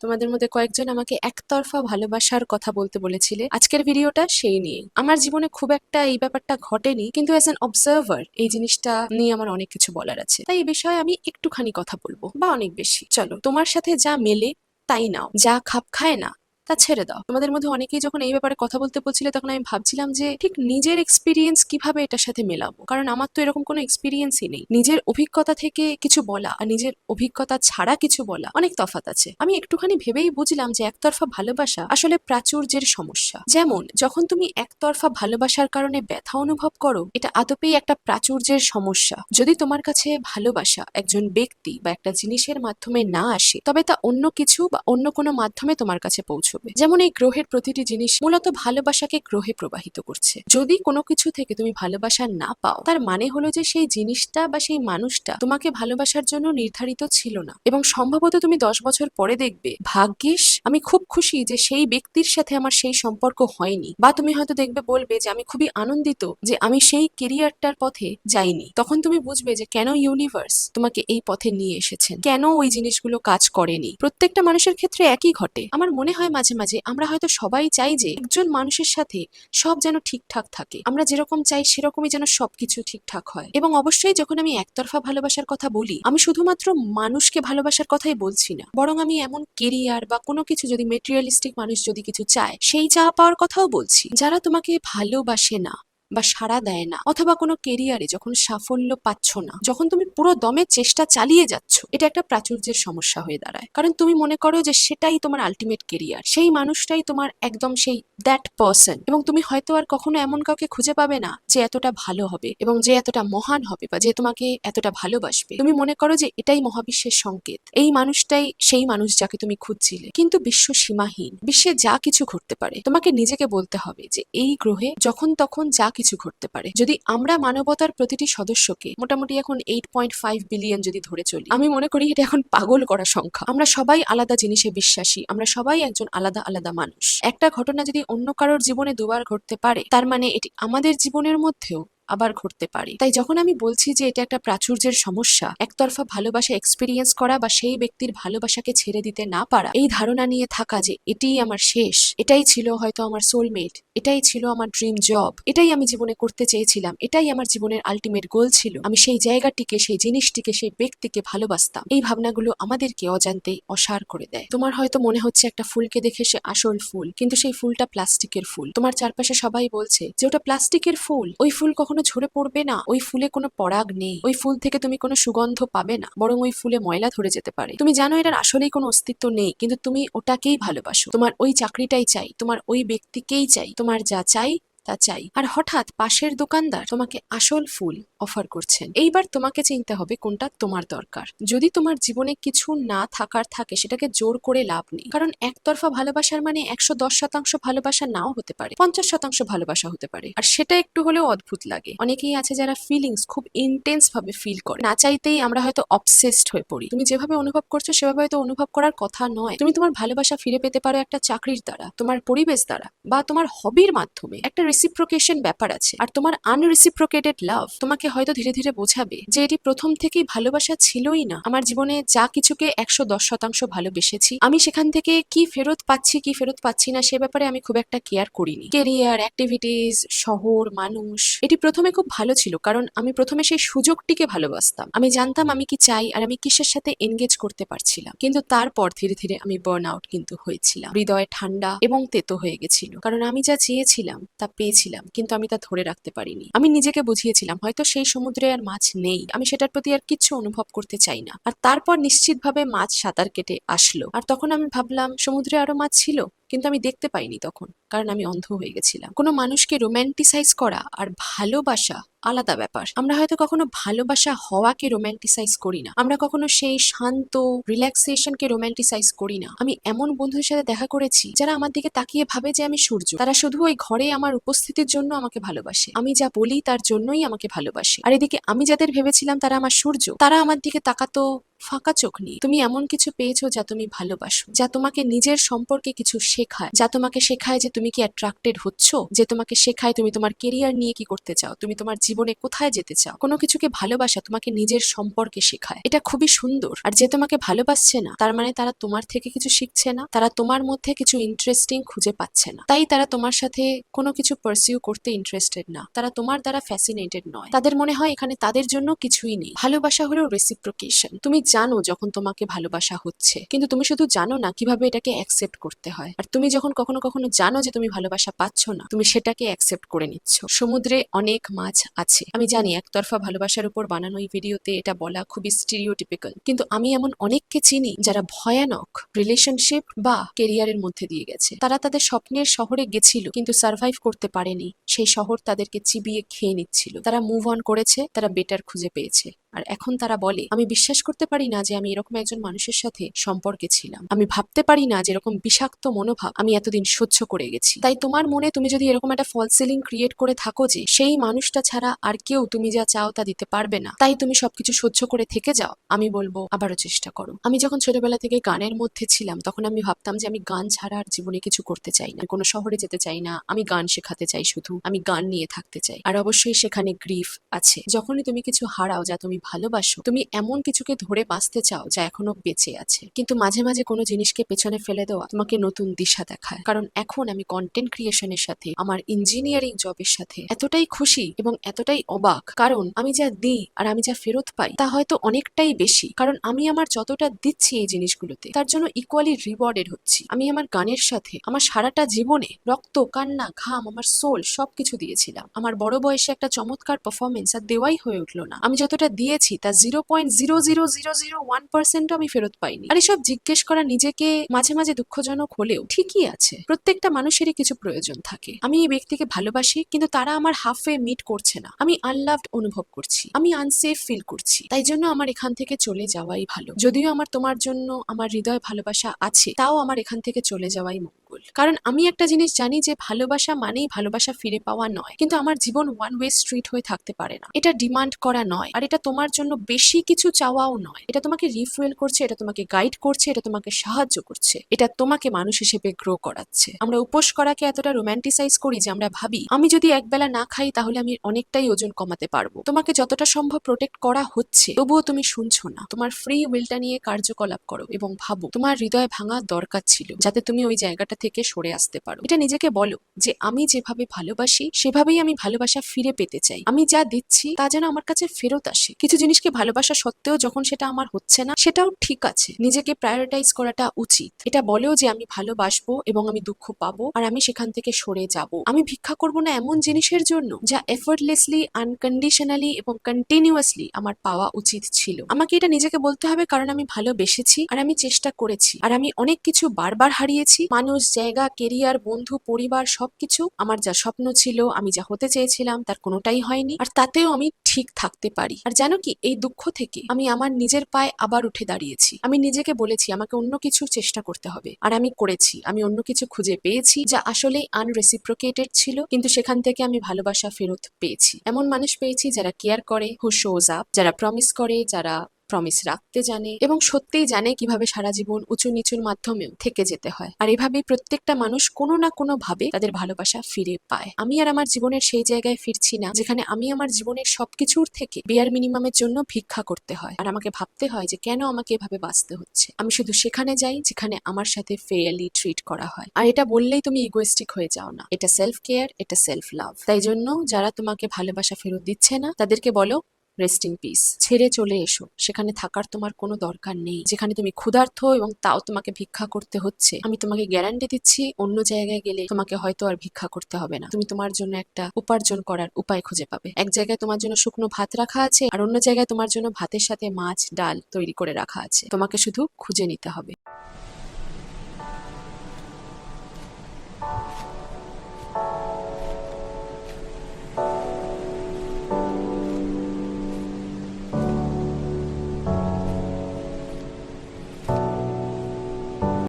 তোমাদের মধ্যে কয়েকজন আমাকে একতরফা ভালোবাসার কথা বলতে বলেছিলে। আজকের ভিডিওটা সেই নিয়ে। আমার জীবনে খুব একটা এই ব্যাপারটা ঘটেনি, কিন্তু অ্যাজ অ্যান অবজার্ভার এই জিনিসটা নিয়ে আমার অনেক কিছু বলার আছে। তাই এই বিষয়ে আমি একটুখানি কথা বলব, বা অনেক বেশি। চলো, তোমার সাথে যা মেলে তাই নাও। যা খাপ খায় না তা ছেড়ে দাও। তোমাদের মধ্যে অনেকেই যখন এই ব্যাপারে কথা বলতে বলছিলে, তখন আমি ভাবছিলাম যে, ঠিক নিজের এক্সপিরিয়েন্স কীভাবে এটার সাথে মেলাবো? কারণ আমার তো এরকম কোনো এক্সপিরিয়েন্সই নেই। নিজের অভিজ্ঞতা থেকে কিছু বলা আর নিজের অভিজ্ঞতা ছাড়া কিছু বলা অনেক তফাত আছে। আমি একটুখানি ভেবেই বুঝলাম যে, একতরফা ভালোবাসা আসলে প্রাচুর্যের সমস্যা। যেমন, যখন তুমি একতরফা ভালোবাসার কারণে ব্যথা অনুভব করো, এটা আদপেই একটা প্রাচুর্যের সমস্যা। যদি তোমার কাছে ভালোবাসা একজন ব্যক্তি বা একটা জিনিসের মাধ্যমে না আসে, তবে তা অন্য কিছু বা অন্য কোনো মাধ্যমে তোমার কাছে পৌঁছবে। যেমন এই গ্রহের প্রতিটি জিনিস মূলত ভালোবাসাকে গ্রহে প্রবাহিত করছে। যদি কোনো কিছু থেকে তুমি ভালোবাসা না পাও, তার মানে হলো যে সেই জিনিসটা বা সেই মানুষটা তোমাকে ভালোবাসার জন্য নির্ধারিত ছিল না। এবং সম্ভবত তুমি দশ বছর পরে দেখবে, ভাগ্যিস, আমি খুব খুশি যে সেই ব্যক্তির সাথে আমার সেই সম্পর্ক হয়নি। বা তুমি হয়তো দেখবে, বলবে যে, আমি খুবই আনন্দিত যে আমি সেই কেরিয়ারটার পথে যাইনি। তখন তুমি বুঝবে যে, কেন ইউনিভার্স তোমাকে এই পথে নিয়ে এসেছেন? কেন ওই জিনিসগুলো কাজ করেনি? প্রত্যেকটা মানুষের ক্ষেত্রে একই ঘটে। আমার মনে হয় মাঝে মাঝে মাঝে আমরা হয়তো সবাই চাই যে একজন মানুষের সাথে সব যেন ঠিকঠাক থাকে। আমরা যেরকম চাই সেরকমই যেন সবকিছু ঠিকঠাক হয়। এবং অবশ্যই যখন আমি একতরফা ভালোবাসার কথা বলি, আমি শুধুমাত্র মানুষকে ভালোবাসার কথাই বলছি না। বরং আমি এমন কেরিয়ার বা কোনো কিছু যদি মেটেরিয়ালিস্টিক মানুষ যদি কিছু চায়, সেই চা পাওয়ার কথাও বলছি। যারা তোমাকে ভালোবাসে না বা সাড়া দেয় না, অথবা কোনো কেরিয়ারে যখন সাফল্য পাচ্ছ না, যখন তুমি পুরো দমে চেষ্টা চালিয়ে যাচ্ছ, এটা একটা প্রাচুর্যের সমস্যা হয়ে দাঁড়ায়। কারণ তুমি মনে করো যে সেটাই তোমার আলটিমেট কেরিয়ার সেই মানুষটাই তোমার একদম সেই দ্যাট পার্সন এবং তুমি হয়তো আর কখনো এমন কাউকে খুঁজে পাবে না যে এতটা ভালো হবে, এবং যে এতটা মহান হবে, বা যে তোমাকে এতটা ভালোবাসবে। তুমি মনে করো যে এটাই মহাবিশ্বের সংকেত, এই মানুষটাই সেই মানুষ যাকে তুমি খুঁজছিলে। কিন্তু বিশ্ব সীমাহীন, বিশ্বে যা কিছু ঘটতে পারে, তোমাকে নিজেকে বলতে হবে যে এই গ্রহে যখন তখন যা কিছু ঘটতে পারে। যদি আমরা মানবতার প্রতিটি সদস্যকে মোটামুটি এখন এইট পয়েন্ট ফাইভ বিলিয়ন যদি ধরে চলি, আমি মনে করি এটা এখন পাগল করা সংখ্যা। আমরা সবাই আলাদা জিনিসে বিশ্বাসী, আমরা সবাই একজন আলাদা আলাদা মানুষ। একটা ঘটনা যদি অন্য কারোর জীবনে দুবার ঘটতে পারে, তার মানে এটি আমাদের জীবনের মধ্যেও আবার ঘটতে পারে। তাই যখন আমি বলছি যে এটা একটা প্রাচুর্যের সমস্যা, একতরফা ভালোবাসা এক্সপিরিয়েন্স করা বা সেই ব্যক্তির ভালোবাসাকে ছেড়ে দিতে না পারা, এই ধারণা নিয়ে থাকা যে এটাই আমার শেষ, এটাই ছিল হয়তো আমার সোলমেট এটাই ছিল আমার ড্রিম জব এটাই আমি জীবনে করতে চেয়েছিলাম, এটাই আমার জীবনের আলটিমেট গোল ছিল, আমি সেই জায়গাটিকে, সেই জিনিসটিকে, সেই ব্যক্তিকে ভালোবাসতাম। এই ভাবনাগুলো আমাদেরকে অজান্তেই অসার করে দেয়। তোমার হয়তো মনে হচ্ছে একটা ফুলকে দেখে সে আসল ফুল, কিন্তু সেই ফুলটা প্লাস্টিকের ফুল। তোমার চারপাশে সবাই বলছে যে ওটা প্লাস্টিকের ফুল, ওই ফুল কখনো ঝরে পড়বে না। ওই ফুলে কোনো পরাগ নেই। ওই ফুল থেকে তুমি কোনো সুগন্ধ পাবে না। বরং ওই ফুলে ময়লা ধরে যেতে পারে। তুমি জানো এটার আসলেই কোনো অস্তিত্ব নেই, কিন্তু তুমি ওটাকেই ভালোবাসো। তোমার ওই চাকরিটাই চাই। তোমার ওই ব্যক্তিকেই চাই। তোমার যা চাই, তা চাই। আর হঠাৎ পাশের দোকানদার তোমাকে আসল ফুল অফার করছেন। এইবার তোমাকে চিনতে হবে কোনটা তোমার দরকার। যদি তোমার জীবনে কিছু না থাকার থাকে, সেটাকে জোর করে লাভ নেই। কারণ একতরফা ভালোবাসার মানে একশো দশ শতাংশ ভালোবাসা নাও হতে পারে, পঞ্চাশ শতাংশ ভালোবাসা হতে পারে। আর সেটা একটু হলেও অদ্ভুত লাগে। অনেকেই আছে যারা ফিলিংস খুব ইন্টেন্স ভাবে ফিল করে। না চাইতেই আমরা হয়তো অবসেসড হয়ে পড়ি। তুমি যেভাবে অনুভব করছ, সেভাবে হয়তো অনুভব করার কথা নয়। তুমি তোমার ভালোবাসা ফিরে পেতে পারো একটা চাকরির দ্বারা, তোমার পরিবেশ দ্বারা, বা তোমার হবির মাধ্যমে। একটা রেসিপ্রোকেশন ব্যাপার আছে। আর তোমার আনরেসিপ্রোকেটেড লাভ তোমাকে হয়তো ধীরে ধীরে বোঝাবে যে এটি প্রথম থেকেই ভালোবাসা ছিলই না। আমার জীবনে যা কিছুকে একশো দশ শতাংশ ভালোবেসেছি, আমি সেখান থেকে কি ফেরত পাচ্ছি, কি ফেরত পাচ্ছি না, সে ব্যাপারে আমি খুব একটা কেয়ার করিনি। কেরিয়ার অ্যাক্টিভিটিস শহর, মানুষ, এটি প্রথমে খুব ভালো ছিল, কারণ আমি প্রথমে সেই সুযোগটিকে ভালোবাসতাম। আমি জানতাম আমি কি চাই আর আমি কিসের সাথে এনগেজ করতে পারছিলাম। কিন্তু তারপর ধীরে ধীরে আমি বার্ন আউট কিন্তু হয়েছিলাম। হৃদয় ঠান্ডা এবং তেতো হয়ে গেছিল, কারণ আমি যা চেয়েছিলাম তা পেয়েছিলাম, কিন্তু আমি তা ধরে রাখতে পারিনি। আমি নিজেকে বুঝিয়েছিলাম, হয়তো সেই সমুদ্রে আর মাছ নেই। আমি সেটার প্রতি আর কিছু অনুভব করতে চাই না। আর তারপর নিশ্চিতভাবে মাছ সাঁতার কেটে আসলো। আর তখন আমি ভাবলাম, সমুদ্রে আরও মাছ ছিল? কিন্তু আমি দেখতে পাইনি তখন, কারণ আমি অন্ধ হয়ে গেছিলাম। কোনো মানুষকে রোম্যান্টিসাইজ করা আর ভালোবাসা আলাদা ব্যাপার। আমরা হয়তো কখনো ভালোবাসা হওয়াকে রোম্যান্টিসাইজ করি না। আমরা কখনো সেই শান্ত রিল্যাক্সেশনকে রোম্যান্টিসাইজ করি না। আমি এমন বন্ধুদের সাথে দেখা করেছি, যারা আমার দিকে তাকিয়ে ভাবে যে আমি সূর্য। তারা শুধু ওই ঘরে আমার উপস্থিতির জন্য আমাকে ভালোবাসে। আমি যা বলি তার জন্যই আমাকে ভালোবাসে। আর এদিকে আমি যাদের ভেবেছিলাম তারা আমার সূর্য, তারা আমার দিকে তাকাতো ফাঁকা চোখ নিয়ে তুমি এমন কিছু পেয়েছ যা তুমি ভালোবাসো, যা তোমাকে নিজের সম্পর্কে কিছু শেখায়, যা তোমাকে শেখায় যে তুমি কি অ্যাট্রাক্টেড হচ্ছ, যে তোমাকে শেখায় তুমি তোমার কেরিয়ার নিয়ে কি করতে চাও, তুমি তোমার জীবনে কোথায় যেতে চাও। কোনো কিছুকে ভালোবাসা তোমাকে নিজের সম্পর্কে শেখায়। এটা খুবই সুন্দর। আর যে তোমাকে ভালোবাসছে না, তার মানে তারা তোমার থেকে কিছু শিখছে না, তারা তোমার মধ্যে কিছু ইন্টারেস্টিং খুঁজে পাচ্ছে না। তাই তারা তোমার সাথে কোনো কিছু পারসিউ করতে ইন্টারেস্টেড না। তারা তোমার দ্বারা ফ্যাসিনেটেড নয়। তাদের মনে হয় এখানে তাদের জন্য কিছুই নেই। ভালোবাসা হলো রেসিপ্রোকেশন তুমি জানো যখন তোমাকে ভালোবাসা হচ্ছে। কিন্তু তুমি শুধু জানো না কীভাবে এটাকে অ্যাকসেপ্ট করতে হয়। আর তুমি যখন কখনো কখনো জানো যে তুমি ভালোবাসা পাচ্ছ না, তুমি সেটাকে অ্যাকসেপ্ট করে নিচ্ছ। সমুদ্রে অনেক মাছ আছে। আমি জানি একতরফা ভালোবাসার উপর বানানো এই ভিডিওতে এটা বলা খুবই স্টিরিওটিপিক্যাল কিন্তু আমি এমন অনেককে চিনি যারা ভয়ানক রিলেশনশিপ বা কেরিয়ারের মধ্যে দিয়ে গেছে। তারা তাদের স্বপ্নের শহরে গেছিল কিন্তু সার্ভাইভ করতে পারেনি। সেই শহর তাদেরকে চিবিয়ে খেয়ে নিচ্ছিল। তারা মুভ অন করেছে, তারা বেটার খুঁজে পেয়েছে। আর এখন তারা বলে, আমি বিশ্বাস করতে পারি না যে আমি এরকম একজন মানুষের সাথে সম্পর্কে ছিলাম। আমি ভাবতে পারি না যে এরকম বিষাক্ত মনোভাব আমি এতদিন সহ্য করে গেছি। তাই তোমার মনে তুমি যদি এরকম একটা ফল সিলিং ক্রিয়েট করে থাকো যে, সেই মানুষটা ছাড়া আর কেউ তুমি যা চাও তা দিতে পারবে না। তাই তুমি সবকিছু সহ্য করে থেকে যাও। আমি বলব, আবারও চেষ্টা করো। আমি যখন ছোটবেলা থেকে গানের মধ্যে ছিলাম, তখন আমি ভাবতাম যে আমি গান ছাড়া আর জীবনে কিছু করতে চাই না। কোনো শহরে যেতে চাই না। আমি গান শেখাতে চাই শুধু। আমি গান নিয়ে থাকতে চাই। আর অবশ্যই সেখানে গ্রিফ আছে। যখনই তুমি কিছু হারাও যা তুমি ভালোবাসো। তুমি এমন কিছুকে ধরে বাঁচতে চাও যা এখনও বেঁচে আছে। কিন্তু মাঝে মাঝে কোনো জিনিসকে পেছনে ফেলে দেওয়া তোমাকে নতুন দিশা দেখায়। কারণ এখন আমি কন্টেন্ট ক্রিয়েশনের সাথে, আমার ইঞ্জিনিয়ারিং জবের সাথে এতটাই খুশি এবং এতটাই অবাক। কারণ আমি যা দিই আর আমি যা ফেরত পাই, তা হয়তো অনেকটাই বেশি। কারণ আমি আমার যতটা দিচ্ছি এই জিনিসগুলোতে, তার জন্য ইকুয়ালি রিওয়ার্ডেড হচ্ছি। আমি আমার গানের সাথে, আমার সারাটা জীবনে রক্ত, কান্না, ঘাম, আমার সোল সবকিছু দিয়েছিলাম। আমার বড় বয়সে একটা চমৎকার পারফরমেন্স আর দেওয়াই হয়ে উঠল না। আমি যতটা দিয়েছি তা zero point zero zero zero zero one পার্সেন্টও আমি ফেরত পাইনি। আর এসব জিজ্ঞেস করা নিজেকে মাঝে মাঝে দুঃখজনক হলেও ঠিকই আছে। প্রত্যেকটা মানুষেরই কিছু প্রয়োজন থাকে। আমি এই ব্যক্তিকে ভালোবাসি, কিন্তু তারা আমার হাফ হাফে মিট করছে না। আমি আনলাভড অনুভব করছি। আমি আনসেফ ফিল করছি। তাই জন্য আমার এখান থেকে চলে যাওয়াই ভালো। যদিও আমার তোমার জন্য আমার হৃদয় ভালোবাসা আছে, তাও আমার এখান থেকে চলে যাওয়াই মঙ্গল। কারণ আমি একটা জিনিস জানি যে ভালোবাসা মানেই ভালোবাসা ফিরে পাওয়া নয়। কিন্তু আমার জীবন ওয়ান ওয়ে স্ট্রিট হয়ে থাকতে পারে না। এটা ডিমান্ড করা নয়। আর এটা তোমার জন্য বেশি কিছু চাওয়াও নয়। এটা তোমাকে রিফুয়েল করছে, এটা তোমাকে গাইড করছে, এটা তোমাকে সাহায্য করছে। এটা তোমাকে মানুষ হিসেবে গ্রো করাচ্ছে। আমরা উপোস করাকে এতটা রোম্যান্টিসাইজ করি যে আমরা ভাবি, আমি যদি একবেলা না খাই তাহলে আমি অনেকটাই ওজন কমাতে পারব। তোমাকে যতটা সম্ভব প্রোটেক্ট করা হচ্ছে, তবুও তুমি শুনছো না। তোমার ফ্রি উইলটা নিয়ে কার্যকলাপ করো এবং ভাবো, তোমার হৃদয় ভাঙা দরকার ছিল, যাতে তুমি ওই জায়গাটা থেকে সরে আসতে পারো। এটা নিজেকে বলো যে, আমি যেভাবে ভালোবাসি, সেভাবেই আমি ভালোবাসা ফিরে পেতে চাই। আমি যা দিচ্ছি, তা যেন আমার কাছে ফেরত আসে। কিছু জিনিসকে ভালোবাসা সত্ত্বেও যখন সেটা আমার হচ্ছে না, সেটাও ঠিক আছে। নিজেকে প্রায়োরিটাইজ করাটা উচিত। এটা বলেও যে, আমি ভালোবাসবো এবং আমি দুঃখ পাবো আর আমি সেখান থেকে সরে যাব। আমি ভিক্ষা করব না এমন জিনিসের জন্য যা এফোর্টলেসলি আনকন্ডিশনালি এবং কন্টিনিউয়াসলি আমার পাওয়া উচিত ছিল। আমাকে এটা নিজেকে বলতে হবে, কারণ আমি ভালোবেসেছি আর আমি চেষ্টা করেছি। আর আমি অনেক কিছু বারবার হারিয়েছি। মানুষ জায়গা কেরিয়ার বন্ধু, পরিবার সবকিছু আমার যা স্বপ্ন ছিল, আমি যা হতে চেয়েছিলাম তার কোনোটাই হয়নি। আর তাতেও আমি ঠিক থাকতে পারি। আর জানো কি, এই দুঃখ থেকে আমি আমার নিজের পায়ে আবার উঠে দাঁড়িয়েছি। আমি নিজেকে বলেছি, আমাকে অন্য কিছু চেষ্টা করতে হবে। আর আমি করেছি। আমি অন্য কিছু খুঁজে পেয়েছি যা আসলেই আনরেসিপ্রোকেটেড ছিল, কিন্তু সেখান থেকে আমি ভালোবাসা ফেরত পেয়েছি। এমন মানুষ পেয়েছি যারা কেয়ার করে হু শোজ আপ যারা প্রমিস করে, যারা প্রমিস রাখতে জানে এবং সত্যিই জানে কীভাবে সারা জীবন উঁচু নিচুর মাধ্যমেও থেকে যেতে হয়। আর এভাবেই প্রত্যেকটা মানুষ কোনো না কোনো ভাবে তাদের ভালোবাসা ফিরে পায়। আমি আর আমার জীবনের সেই জায়গায় ফিরছি না, যেখানে আমি আমার জীবনের সবকিছুর থেকে বিয়ার মিনিমামের জন্য ভিক্ষা করতে হয়। আর আমাকে ভাবতে হয় যে কেন আমাকে এভাবে বাঁচতে হচ্ছে? আমি শুধু সেখানে যাই যেখানে আমার সাথে ফেয়ারলি ট্রিট করা হয়। আর এটা বললেই তুমি ইগোয়েস্টিক হয়ে যাও না। এটা সেলফ কেয়ার এটা সেলফ লাভ তাই জন্য যারা তোমাকে ভালোবাসা ফেরত দিচ্ছে না, তাদেরকে বলো রেস্ট ইন পিস ছেড়ে চলে এসো। সেখানে থাকার তোমার কোনো দরকার নেই। যেখানে তুমি ক্ষুধার্থ এবং তাও তোমাকে ভিক্ষা করতে হচ্ছে। আমি তোমাকে গ্যারান্টি দিচ্ছি, অন্য জায়গায় গেলে তোমাকে হয়তো আর ভিক্ষা করতে হবে না। তুমি তোমার জন্য একটা উপার্জন করার উপায় খুঁজে পাবে। এক জায়গায় তোমার জন্য শুকনো ভাত রাখা আছে আর অন্য জায়গায় তোমার জন্য ভাতের সাথে মাছ, ডাল তৈরি করে রাখা আছে। তোমাকে শুধু খুঁজে নিতে হবে।